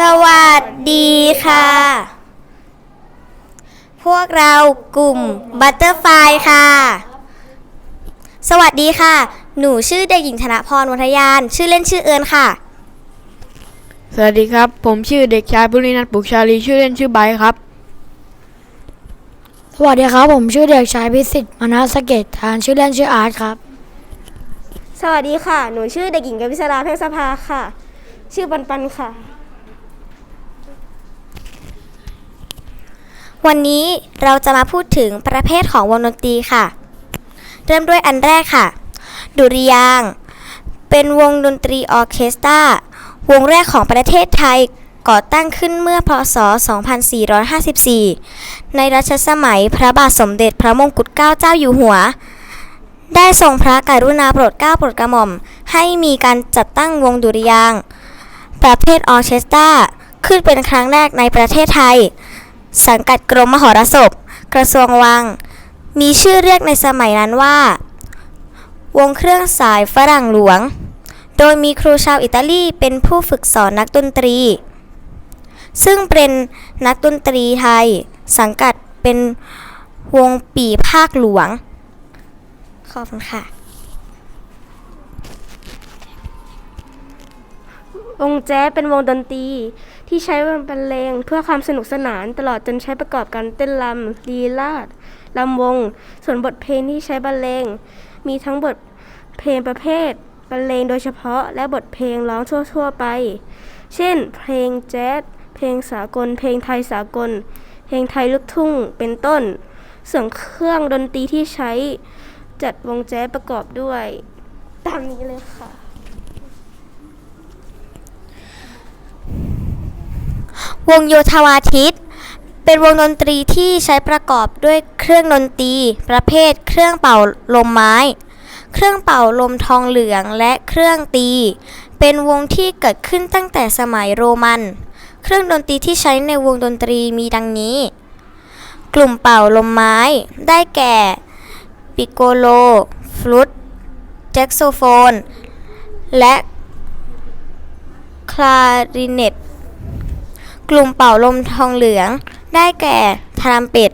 สวัสดีค่ะ พวกเรากลุ่มบัตเตอร์ไฟค่ะ สวัสดีค่ะ หนูชื่อเด็กหญิงธนพรวัทยาน ชื่อเล่นชื่อเอิญค่ะ สวัสดีครับ ผมชื่อเด็กชายบุรินัทปุกชาลีชื่อเล่นชื่อไบร์ทครับ สวัสดีครับ ผมชื่อเด็กชายพิสิทธิ์มนัสเกตทานชื่อเล่นชื่ออาร์ตครับ สวัสดีค่ะ หนูชื่อเด็กหญิงกวิศราเพ่งสภาค่ะ ชื่อปันปันค่ะ วันนี้เราจะมาพูดถึงประเภทของวงดนตรีค่ะ เริ่มด้วยอันแรกค่ะ ดุริยาง เป็นวงดนตรีออเคสตราวงแรกของประเทศไทยก่อตั้งขึ้นเมื่อพศ 2454 ในรัชสมัยพระบาทสมเด็จพระมงกุฎเกล้าเจ้าอยู่หัว ได้ทรงพระกรุณาโปรดเกล้าโปรดกระหม่อม ให้มีการจัดตั้งวงดุริยาง ประเภทออเคสตราขึ้นเป็นครั้งแรกในประเทศไทย สังกัดกรมมหรสพ กระทรวงวัง มีชื่อเรียกในสมัยนั้นว่า วงเครื่องสายฝรั่งหลวง โดยมีครูชาวอิตาลีเป็นผู้ฝึกสอนนักดนตรี ซึ่งเป็นนักดนตรีไทย สังกัดเป็นวงปีภาคหลวง ขอบคุณค่ะ วงแจ๊เป็นวงดนตรี ที่ใช้บรรเลงเพื่อความสนุกสนานตลอดจนใช้ประกอบการเต้นรำลีลาดลำวง ส่วนบทเพลงที่ใช้บรรเลงมีทั้งบทเพลงประเภทบรรเลงโดยเฉพาะและบทเพลงร้องทั่ว ๆ ไป เช่น เพลงแจ๊สเพลงสากล เพลงไทยสากล เพลงไทยลูกทุ่งเป็นต้น ส่วนเครื่องดนตรีที่ใช้จัดวงแจ๊สประกอบด้วย ตามนี้เลยค่ะ วงโยธวาทิต เป็นวงดนตรีที่ใช้ประกอบด้วยเครื่องดนตรี ประเภท เครื่องเป่าลมไม้ เครื่องเป่าลมทองเหลืองและเครื่องตี เป็นวงที่เกิดขึ้นตั้งแต่สมัยโรมัน เครื่องดนตรีที่ใช้ในวงดนตรีมีดังนี้ กลุ่มเป่าลมไม้ ได้แก่ ปิโกโล ฟลุตแจ็คโซโฟน และคลาริเนต กลุ่มเป่าลมทองเหลือง ได้แก่ทรัมเป็ต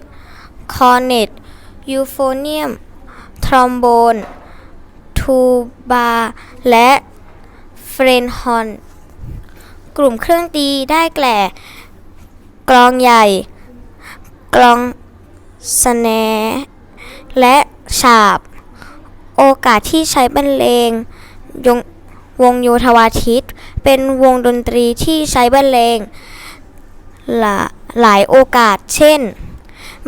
คอร์เนตยูโฟเนียม ทรอมโบน ทูบา และเฟรนฮอน กลุ่มเครื่องตีได้แก่ กลองใหญ่ กลองสแนและฉาบ โอกาสที่ใช้บรรเลงยงวงโยธวาทิต เป็นวงดนตรีที่ใช้บรรเลง หลาหลายโอกาส เช่น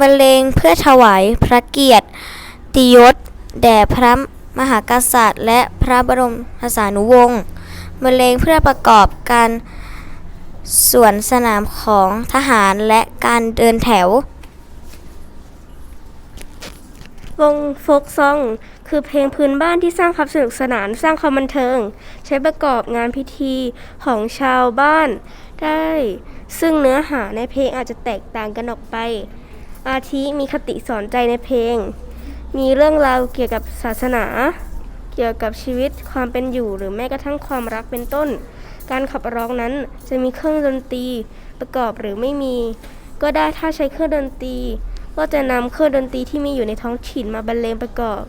บรรเลงเพื่อถวายพระเกียรติยศแด่พระมหากษัตริย์ และพระบรมสานุวงศ์บรรเลงเพื่อประกอบการสวนสนามของทหารและการเดินแถว วงโฟกซอง คือเพลงพื้นบ้านที่สร้างความสนุกสนานสร้างความบันเทิง ใช้ประกอบงานพิธีของชาวบ้านได้ ซึ่งเนื้อหาในเพลงอาจจะแตกต่างกันออกไป อาทิมีคติสอนใจในเพลง มีเรื่องราวเกี่ยวกับศาสนา เกี่ยวกับชีวิตความเป็นอยู่หรือแม้กระทั่งความรักเป็นต้น การขับร้องนั้นจะมีเครื่องดนตรีประกอบหรือไม่มี ก็ได้ถ้าใช้เครื่องดนตรี ก็จะนำเครื่องดนตรีที่มีอยู่ในท้องถิ่นมาบรรเลงประกอบ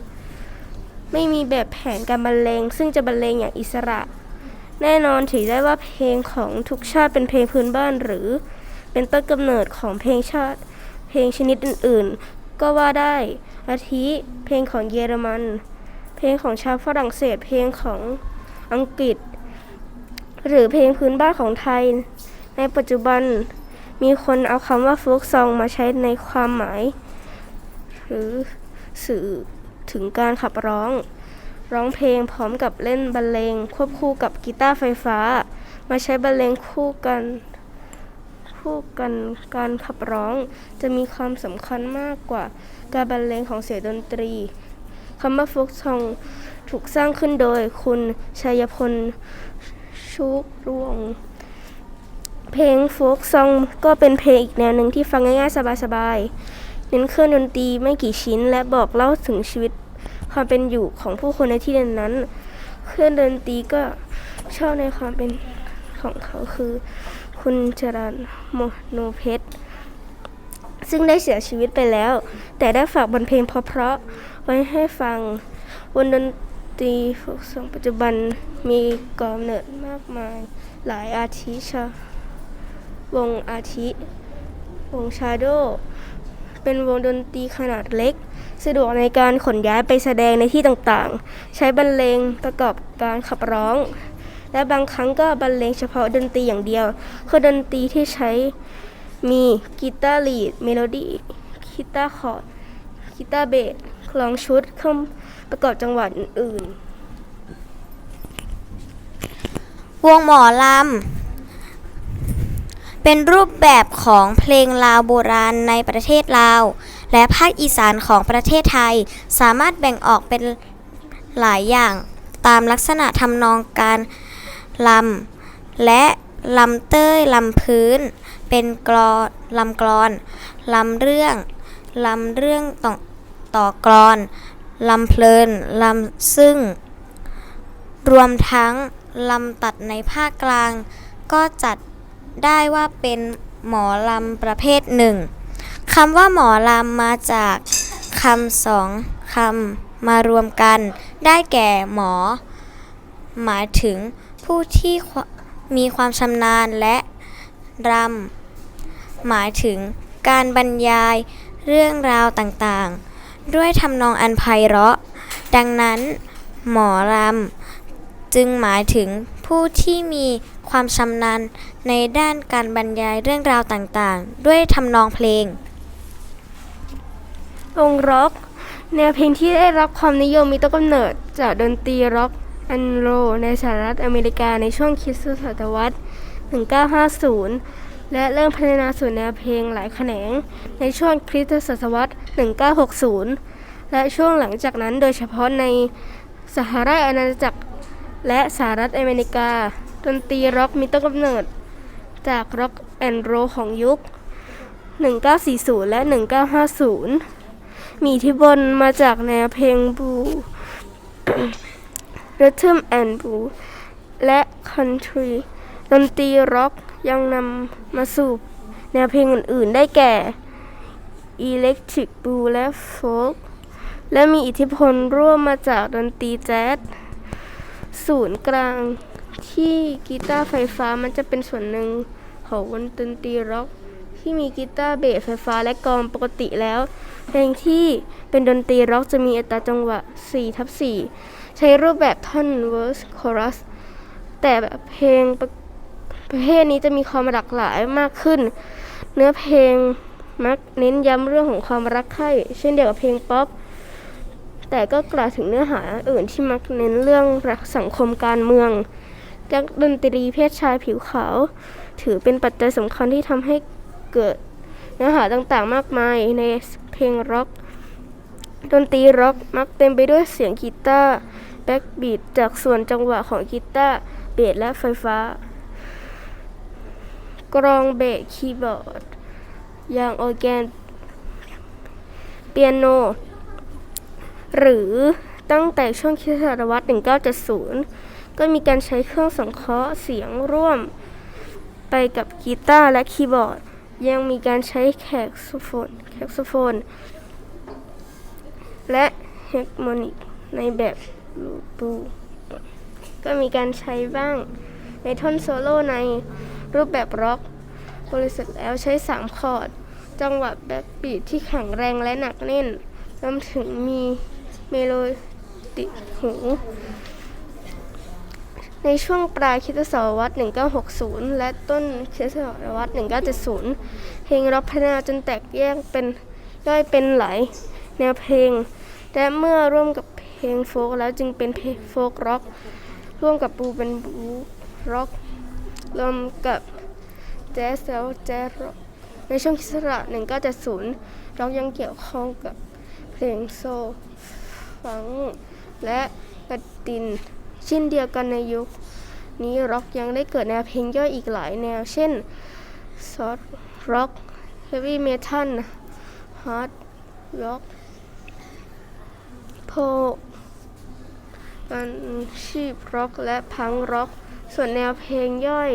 ไม่มีแบบแผนการบรรเลงซึ่งจะบรรเลงอย่างอิสระ แน่นอนถือได้ว่าเพลงของทุกชาติเป็นเพลงพื้นบ้านหรือ เป็นต้นกำเนิดของเพลงชาติ เพลงชนิดอื่นๆ ก็ว่าได้ อาทิเพลงของเยอรมัน เพลงของชาวฝรั่งเศส เพลงของอังกฤษ หรือเพลงพื้นบ้านของไทย ในปัจจุบันมีคนเอาคำว่าโฟกซองมาใช้ในความหมาย หรือสื่อถึงการขับร้อง ร้องเพลงพร้อมกับเล่นบรรเลงควบคู่กับกีตาร์ไฟฟ้า มาใช้บรรเลงคู่กันคู่กันการขับร้องจะมีความสำคัญมากกว่าการบรรเลงของเสียงดนตรีคำว่าโฟกซองถูกสร้างขึ้นโดยคุณชัยพลชุกรวง เพลงโฟกซองก็เป็นเพลงอีกแนวหนึ่งที่ฟังง่ายๆ สบายๆ เน้นเครื่องดนตรีไม่กี่ชิ้นและบอกเล่าถึงชีวิต ความเป็นอยู่ของผู้คนในที่นั้นเครื่องดนตรีก็ชอบในความเป็นของเขาคือ คุณจรันโมโนเพชรซึ่งได้เสียชีวิตไปแล้ว แต่ได้ฝากบทเพลงเพราะๆไว้ให้ฟังวงดนตรีฟกซองปัจจุบันมีกำเนิดมากมาย หลายอาทิชาวงอาทิ วงชาโด เป็นวงดนตรีขนาดเล็ก สะดวกในการขนย้ายไปแสดงในที่ต่างๆ ใช้บรรเลงประกอบการขับร้อง และบางครั้งก็บรรเลงเฉพาะดนตรีอย่างเดียวคือดนตรีที่ใช้มีกีตาร์ลีดเมโลดี้กีตาร์คอร์ดกีตาร์เบสกลองชุดเครื่องประกอบจังหวะอื่นๆวงหมอลำ เป็นรูปแบบของเพลงลาวโบราณในประเทศลาว และภาคอีสานของประเทศไทย สามารถแบ่งออกเป็นหลายอย่าง ตามลักษณะทำนองการลำและลำเต้ยลำพื้น เป็นกลอนลำกลอนลำเรื่องลำเรื่องต่อต่อกลอนลำเพลินลำซึ่ง รวมทั้งลำตัดในภาคกลาง ก็จัดได้ว่าเป็นหมอลำประเภทหนึ่ง คำว่าหมอลำมาจากคำสองคำมารวมกัน ได้แก่หมอ หมายถึงผู้ที่มีความชำนาญและรำหมายถึงการบรรยายเรื่องราวต่างๆ ด้วยทำนองอันไพเราะ ดังนั้น หมอรำจึงหมายถึงผู้ที่มีความชำนาญในด้านการบรรยายเรื่องราวต่างๆ ด้วยทำนองเพลง วงร็อก แนวเพลงที่ได้รับความนิยมมีต้นกำเนิดจากดนตรีร็อกแอนโรในสหรัฐอเมริกาในช่วงคริสตศตวรรษ 1950 และเริ่มพัฒนาสู่แนวเพลงหลายแขนง ในช่วงคริสตศตวรรษ 1960 และช่วงหลังจากนั้นโดยเฉพาะในสหราชอาณาจักรและสหรัฐอเมริกา ดนตรีร็อกมีต้นกำเนิด จากร็อกแอนด์โรของยุค 1940 และ 1950 มีอิทธิพลมาจากแนวเพลงบลู Rhythm and Blues และ Country ดนตรีร็อกยังนำมาสู่แนวเพลงอื่นๆ ได้แก่ Electric Blue และ Folk และมีอิทธิพลร่วมมาจากดนตรีแจ๊สศูนย์กลางที่กีตาร์ไฟฟ้ามันจะเป็นส่วนหนึ่งของวงดนตรีร็อก ที่มีกีตาร์เบสไฟฟ้าและกลองปกติแล้ว เพลงที่เป็นดนตรีร็อกจะมีอัตราจังหวะ4ทับ4ใช้รูปแบบท่อนเวอร์สคอรัสแต่แบบเพลงประประเภทนี้จะมีความหลากหลายมากขึ้น เนื้อเพลงมักเน้นย้ำเรื่องของความรักใคร่เช่นเดียวกับเพลงป๊อปแต่ก็กล่าวถึงเนื้อหาอื่นที่มักเน้นเรื่องรักสังคมการเมืองจากดนตรีเพศชายผิวขาว ถือเป็นปัจจัยสำคัญที่ทำให้ เกิด เนื้อหาต่างๆมากมายในเพลงร็อก ดนตรีร็อกมักเต็มไปด้วยเสียงกีตาร์แบ็กบีทจากส่วนจังหวะของกีตาร์เบสและไฟฟ้า กรองเบสคีย์บอร์ดอย่างออแกน เปียโน หรือตั้งแต่ช่วงคิศตวรรษ1970 ก็มีการใช้เครื่องสังเคราะห์เสียงร่วมไปกับกีตาร์และคีย์บอร์ด ยังมีการใช้แคกโซโฟนแคกโซโฟน และเฮกโมนิกในแบบลูปูก็มีการใช้บ้าง ในท่อนโซโล่ในรูปแบบร็อกบริสุทธิ์แล้วใช้ 3 คอร์ด จังหวะแบ็กบีทที่แข็งแรงและหนักแน่นรวมถึงมีเมโลติหู ในช่วงปลายคริสตศตวรรษ 1960 และต้นคริสตศตวรรษ 1970 เพลงร็อกพัฒนาจนแตกแยกเป็นย่อยเป็นหลายแนวเพลง และเมื่อร่วมกับเพลงโฟล์กแล้วจึงเป็นเพลงโฟล์กร็อก ร่วมกับบูเป็นบูร็อกรวมกับแจ๊สแล้วแจ๊สร็อกในช่วงคริสตศตวรรษ 1970 ร็อกยังเกี่ยวข้องกับเพลงโซฟังและกระดิน เช่นเดียวกันในยุคนี้ร็อกยังได้เกิดแนวเพลงย่อยอีกหลายแนว เช่นซอฟต์ร็อกเฮฟวี่เมทัลฮาร์ดร็อกโพกันชีพร็อกและพังร็อก ส่วนแนวเพลงย่อย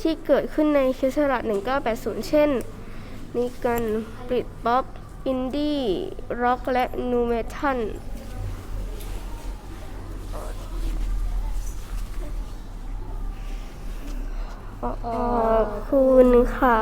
ที่เกิดขึ้นในคริสตศักราช1980 เช่นมีกันบริดป๊อปอินดี้ ร็อก และนูเมทัล ขอบคุณค่ะ